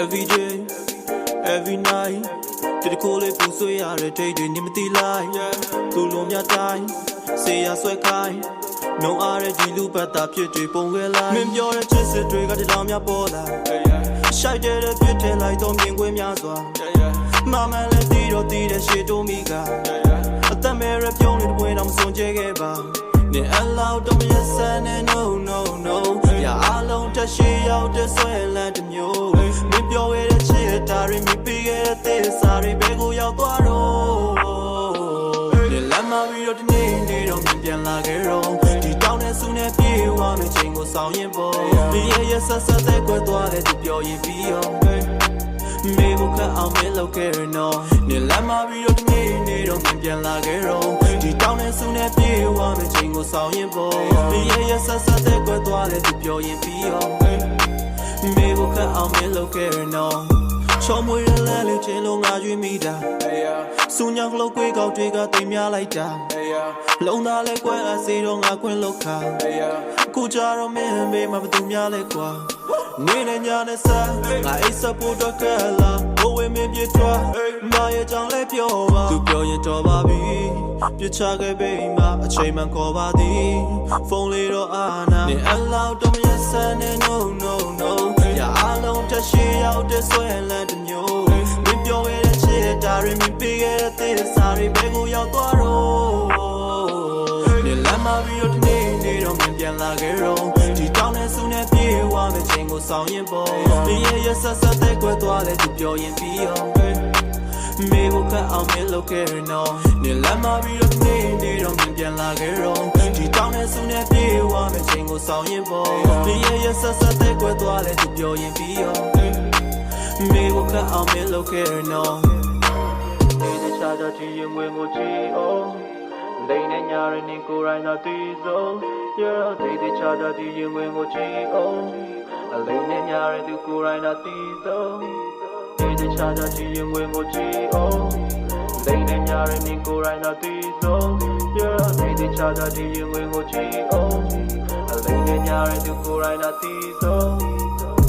Every day, every night တတကိုလေးပူဆွေးရတဲ့ဒိတ်တွေနေမသိလိုက်သူလုံးများတိုင်းဆေးရဆွဲခိုင်းနှုံအားတဲ့ဒီလူပတ်တာဖြစ်တွေပုံခဲလိုက်မင်းပြောတဲ့ချစ်စစ်တွေကတတော်များပေါ်လာရှိုက်တဲ့ပြစ်ထဲလိုက်တော့မြင်ကွင်းများစွာမမလည်းတီးတော့တီးတဲ့ရှေတိုးမိကအသက်မဲရပြုံးနေတဲ့ပွင့်တော့မစွန်ကြဲခဲ့ပါ နေအလောက်တော့မရဆန်းနဲ့ no no no ရအားလုံးတက်ရှိရောက်တဲ့ဆွဲလန်းတစ်မျိုးမင်းပြောရတဲ့ချစ်တာတွေမြင်ပြီးခဲ့တဲ့သစ္စာတွေဘယ်ကိုရောက်သွားတော့နေလမ်းမပြီးတော့ဒီနေ့နေတော့မြင်ပြန်လာခဲ့တော့ဒီတောင်းနဲ့ဆူနဲ့ပြေးဝမယ့်ချိန်ကိုဆောင်ရင်ပေါ့ဒီရဲ့ရဲ့ဆက်ဆက်တဲ့ကွယ်သွားတဲ့သူပြောရင်ပြီးရောမေကိုခတ်အောင်မလုပ်ခဲ့ရနော်နေလမ်းမပြီးတော့ဒီနေ့နေတော့မြင်ပြန်လာခဲ့တော့ဒီတောင်း ဆောင်ရင်ပေါ့ဒီရဲ့ရဲ့ဆက်ဆက်တဲ့ကွယ်သွားတဲ့သူပြောရင်ပြီးရောမေကိုခတ်အောင်မလုပ်ခဲ့ရနော်ချောမွေရလဲလေချင်းလုံးငါရွေးမိတာစူညာကလောက်ကွေးကောက်တွေကတိမ်များလိုက်တာလုံးသားလဲကွဲအစီတော့ငါခွင့်လောက်ခါအခုကြတော့မင်းမေးမဘသူများလဲကွာ နေနဲ့ညာနဲ့စားငါအိတ်စပို့တော့ကလာဘဝမင်းပြထွက်မရဲ့ကြောင့်လဲပြောပါသူပြောရင်တော်ပါပြီပြချခဲ့ပေမှအချိန်မှခေါ်ပါသည်ဖုန်းလေးတော့အာနာနေအလောက်တော့မရဆန်းနဲ့ no no no ရအားလုံးတက်ရှိရောက်တဲ့ဆွဲလန်း နေ့နေတော့မင်းပြန်လာခဲ့တော့ဒီတောင်းနဲ့ဆူနဲ့ပြေးဝမယ့်ချိန်ကိုဆောင်ရင်ပေါ့ဒီရဲ့ရဲ့ဆက်ဆက်တဲ့ကွယ်သွားလဲသူပြောရင်ပြီးရောမေကိုခတ်အောင်မလုပ်ခဲ့ရနော်နေလမ်းမပြီးတော့နေနေတော့မြင်ပြန်လာခဲ့တော့ဒီတောင်းနဲ့ဆူနဲ့ပြေးဝမယ့်ချိန်ကိုဆောင်ရင်ပေါ့ဒီရဲ့ရဲ့ဆက်ဆက်တဲ့ကွယ်သွားလဲသူပြောရင်ပြီးရောမေကိုခတ်အောင်မလုပ်ခဲ့ရနော်ဒီချာချာချီရင်ဝင်ကိုကြည့်အောင် လိန်နဲ့ညာရနေကိုယ်ရိုင်းသာတည်ဆုံးရတော့ဒီဒီချာချာချီရင်ဝင်ကိုကြည့်အောင်အလိန်နဲ့ညာရသူကိုယ်ရိုင်းသာတည်ဆုံးဒီဒီချာချာချီရင်ဝင်ကိုကြည့်အောင်လိန်နဲ့ညာရနေကိုယ်ရိုင်းသာတည်ဆုံးရတော့ဒီဒီချာချာချီရင်ဝင်ကိုကြည့်အောင်အလိန်နဲ့ညာရသူကိုယ်ရိုင်းသာတည်ဆုံး